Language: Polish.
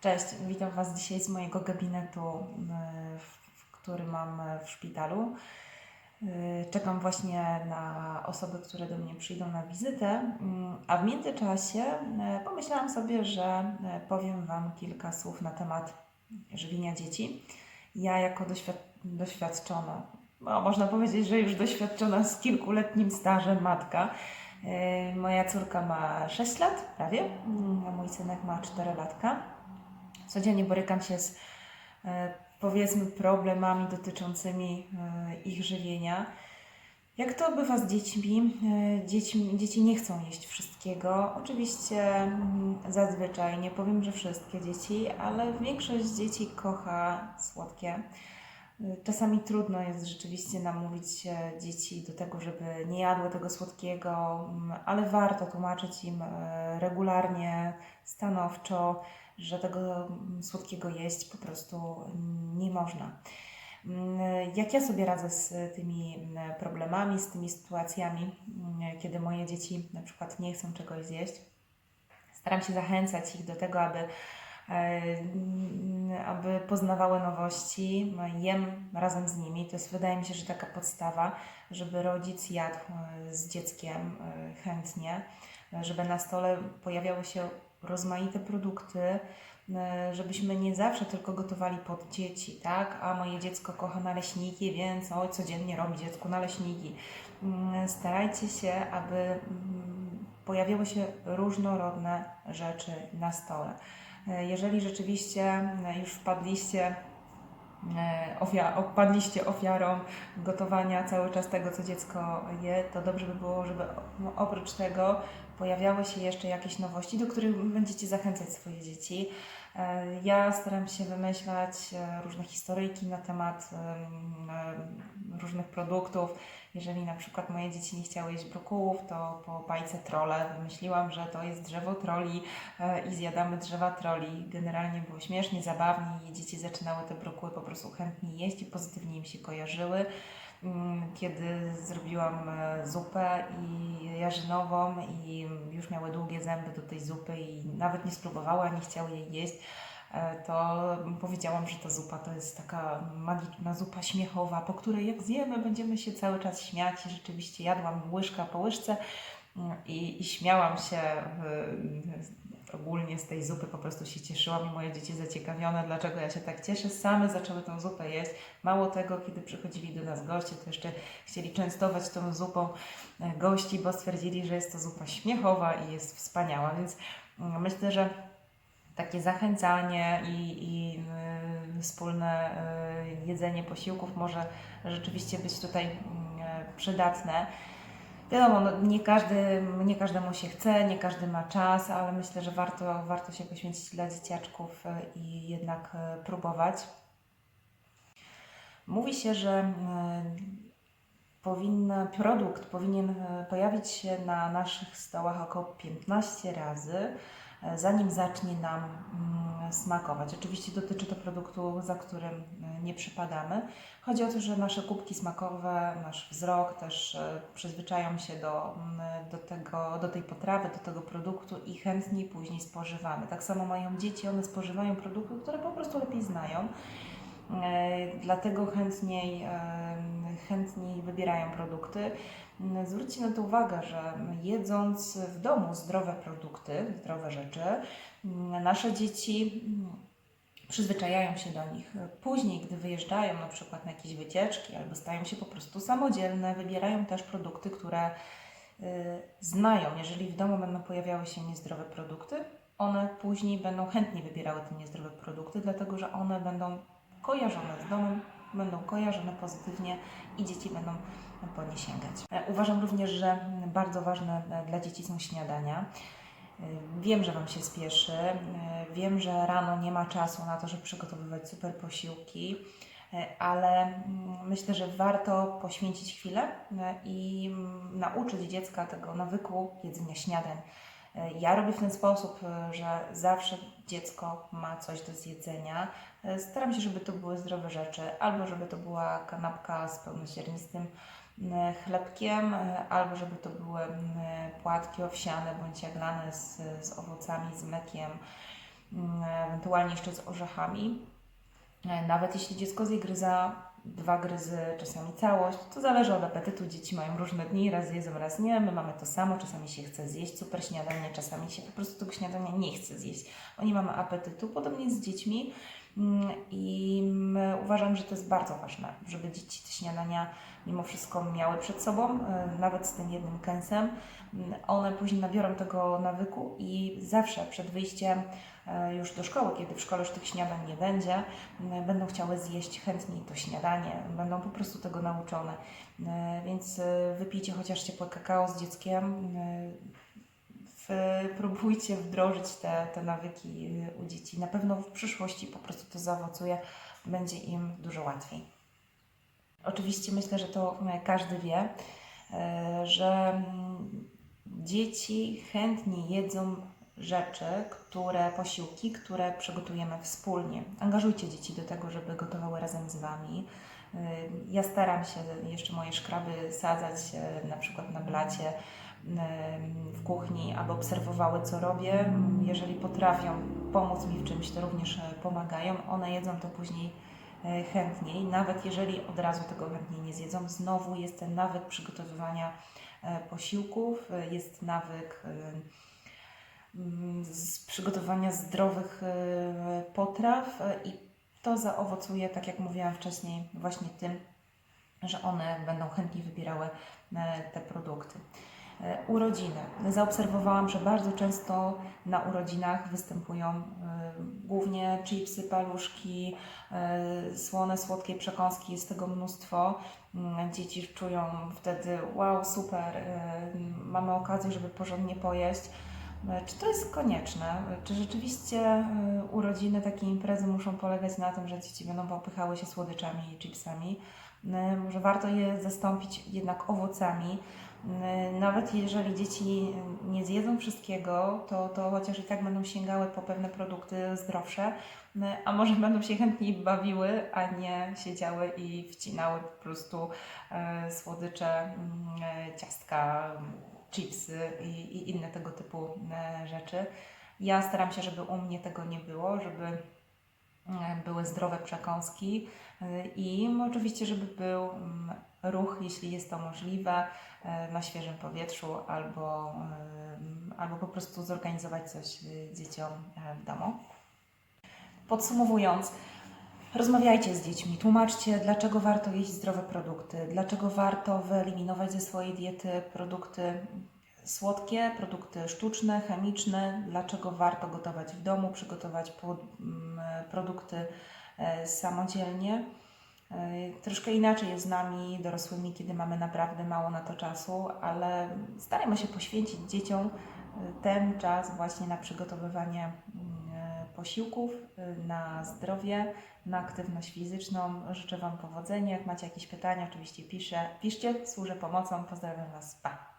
Cześć, witam Was dzisiaj z mojego gabinetu, w- który mam y, w szpitalu. Y, Czekam właśnie na osoby, które do mnie przyjdą na wizytę, mm, a w międzyczasie pomyślałam sobie, że powiem Wam kilka słów na temat żywienia dzieci. Ja jako doświad- doświadczona, no, można powiedzieć, że już doświadczona z kilkuletnim stażem matka, moja córka ma 6 lat prawie, mm, a mój synek ma 4 latka codziennie borykam się z e, powiedzmy problemami dotyczącymi e, ich żywienia. Jak to bywa z dziećmi? E, Dzieci, dzieci nie chcą jeść wszystkiego. Oczywiście mm, zazwyczaj, nie powiem, że wszystkie dzieci, ale większość dzieci kocha słodkie. Czasami trudno jest rzeczywiście namówić dzieci do tego, żeby nie jadły tego słodkiego, mm, ale warto tłumaczyć im regularnie, stanowczo, że tego mm, słodkiego jeść po prostu nie można. Mm, Jak ja sobie radzę z tymi mm, problemami, z tymi sytuacjami, kiedy moje dzieci na przykład nie chcą czegoś zjeść? Staram się zachęcać ich do tego, aby, e, aby poznawały nowości. No, Jem razem z nimi. To jest, wydaje mi się, że taka podstawa, żeby rodzic jadł e, z dzieckiem e, chętnie, żeby na stole pojawiały się rozmaite produkty, e, żebyśmy nie zawsze tylko gotowali pod dzieci, tak? A moje dziecko kocha naleśniki, więc oj, codziennie robi dziecku naleśniki. Mm, Starajcie się, aby mm, pojawiały się różnorodne rzeczy na stole. E, Jeżeli rzeczywiście e, już wpadliście ofia- opadliście ofiarą gotowania cały czas tego, co dziecko je, to dobrze by było, żeby oprócz tego pojawiały się jeszcze jakieś nowości, do których będziecie zachęcać swoje dzieci. E, Ja staram się wymyślać e, różne historyjki na temat em, em, różnych produktów. Jeżeli na przykład moje dzieci nie chciały jeść brokułów, to po bajce trole wymyśliłam, że to jest drzewo troli e, i zjadamy drzewa troli. Generalnie było śmiesznie, zabawnie i dzieci zaczynały te brokuły po prostu chętnie jeść i pozytywnie im się kojarzyły. Mm, Kiedy zrobiłam e, zupę i jarzynową i już miały długie zęby do tej zupy i nawet nie spróbowały, ani chciały jej jeść, e, to powiedziałam, że ta zupa to jest taka magiczna zupa śmiechowa, po której jak zjemy, będziemy się cały czas śmiać. I rzeczywiście jadłam łyżka po łyżce mm, i, i śmiałam się ogólnie z tej zupy, po prostu się cieszyłam i moje dzieci zaciekawione, dlaczego ja się tak cieszę, same zaczęły tą zupę jeść. Mało tego, kiedy przychodzili do nas goście, to jeszcze chcieli częstować tą zupą e, gości, bo stwierdzili, że jest to zupa śmiechowa i jest wspaniała, więc mm, myślę, że takie zachęcanie i, i y, wspólne y, jedzenie posiłków może rzeczywiście być tutaj mm, e, przydatne. Wiadomo, no, nie, każdy, nie każdemu się chce, nie każdy ma czas, ale myślę, że warto, warto się poświęcić dla dzieciaczków y, i jednak y, próbować. Mówi się, że y, powinna, produkt powinien y, pojawić się na naszych stołach około 15 razy, y, zanim zacznie nam mm, smakować. Oczywiście dotyczy to produktu, za którym y, nie przypadamy. Chodzi o to, że nasze kubki smakowe, nasz wzrok też e, przyzwyczają się do, mm, do, tego, do tej potrawy, do tego produktu i chętniej później spożywamy. Tak samo mają dzieci, one spożywają produkty, które po prostu lepiej znają. E, Dlatego chętniej, e, chętniej wybierają produkty. Zwróćcie na to uwagę, że jedząc w domu zdrowe produkty, zdrowe rzeczy, nasze dzieci przyzwyczajają się do nich. Później, gdy wyjeżdżają na przykład na jakieś wycieczki albo stają się po prostu samodzielne, wybierają też produkty, które y, znają. Jeżeli w domu będą pojawiały się niezdrowe produkty, one później będą chętnie wybierały te niezdrowe produkty, dlatego że one będą kojarzone z domem, będą kojarzone pozytywnie i dzieci będą po nie sięgać. E, Uważam również, że bardzo ważne e, dla dzieci są śniadania. Y, Wiem, że Wam się spieszy, wiem, że rano nie ma czasu na to, żeby przygotowywać super posiłki, ale mm, myślę, że warto poświęcić chwilę i mm, nauczyć dziecka tego nawyku jedzenia śniadań. Ja robię w ten sposób, y, że zawsze dziecko ma coś do zjedzenia. Y, Staram się, żeby to były zdrowe rzeczy, albo żeby to była kanapka z pełnoziarnistym m, chlebkiem, e, albo żeby to były płatki owsiane bądź jaglane z, z owocami, z mlekiem. Ewentualnie jeszcze z orzechami. E, Nawet jeśli dziecko zje gryza, dwa gryzy, czasami całość, to zależy od apetytu. Dzieci mają różne dni, raz jedzą, raz nie. My mamy to samo, czasami się chce zjeść super śniadanie, czasami się po prostu tego śniadania nie chce zjeść, bo nie mamy apetytu. Podobnie z dziećmi i mm, uważam, że to jest bardzo ważne, żeby dzieci te śniadania mimo wszystko miały przed sobą, e, nawet z tym jednym kęsem. Mm, One później nabiorą tego nawyku i zawsze przed wyjściem e, już do szkoły, kiedy w szkole już tych śniadań nie będzie, m, będą chciały zjeść chętniej to śniadanie, będą po prostu tego nauczone. E, Więc wypijcie chociaż ciepłe kakao z dzieckiem, próbujcie wdrożyć te, te nawyki e, u dzieci. Na pewno w przyszłości po prostu to zaowocuje, będzie im dużo łatwiej. Oczywiście myślę, że to e, każdy wie, e, że mm, dzieci chętnie jedzą rzeczy, które, posiłki, które przygotujemy wspólnie. Angażujcie dzieci do tego, żeby gotowały razem z Wami. Ja staram się jeszcze moje szkraby sadzać e, na przykład na blacie w kuchni, aby obserwowały, co robię. Jeżeli potrafią pomóc mi w czymś, to również e, pomagają. One jedzą to później e, chętniej, nawet jeżeli od razu tego chętniej nie zjedzą. Znowu jest ten nawyk przygotowywania posiłków, jest nawyk mm, przygotowania zdrowych potraw i to zaowocuje, tak jak mówiłam wcześniej, właśnie tym, że one będą chętniej wybierały e, te produkty. E, Urodziny. Zaobserwowałam, że bardzo często na urodzinach występują e, głównie chipsy, paluszki, słone, słodkie przekąski, jest tego mnóstwo. Mm, Dzieci czują wtedy, wow, super, mamy okazję, żeby porządnie pojeść. E, Czy to jest konieczne? Czy rzeczywiście e, urodziny, takie imprezy muszą polegać na tym, że dzieci będą popychały się słodyczami i chipsami? E, Może warto je zastąpić jednak owocami. Nawet jeżeli dzieci nie zjedzą wszystkiego, to, to chociaż i tak będą sięgały po pewne produkty zdrowsze, a może będą się chętniej bawiły, a nie siedziały i wcinały po prostu słodycze, mm, ciastka, chipsy i, i inne tego typu e, rzeczy. Ja staram się, żeby u mnie tego nie było, żeby e, były zdrowe przekąski e, i oczywiście, żeby był mm, ruch, jeśli jest to możliwe, na świeżym powietrzu albo, albo po prostu zorganizować coś dzieciom w domu. Podsumowując, Rozmawiajcie z dziećmi, tłumaczcie, dlaczego warto jeść zdrowe produkty, dlaczego warto wyeliminować ze swojej diety produkty słodkie, produkty sztuczne, chemiczne, dlaczego warto gotować w domu, przygotować mm, produkty e, samodzielnie. E, Troszkę inaczej jest z nami, dorosłymi, kiedy mamy naprawdę mało na to czasu, ale starajmy się poświęcić dzieciom e, ten czas właśnie na przygotowywanie posiłków, e, na zdrowie, na aktywność fizyczną. Życzę Wam powodzenia. Jak macie jakieś pytania, oczywiście piszę. piszcie, służę pomocą. Pozdrawiam Was. Pa!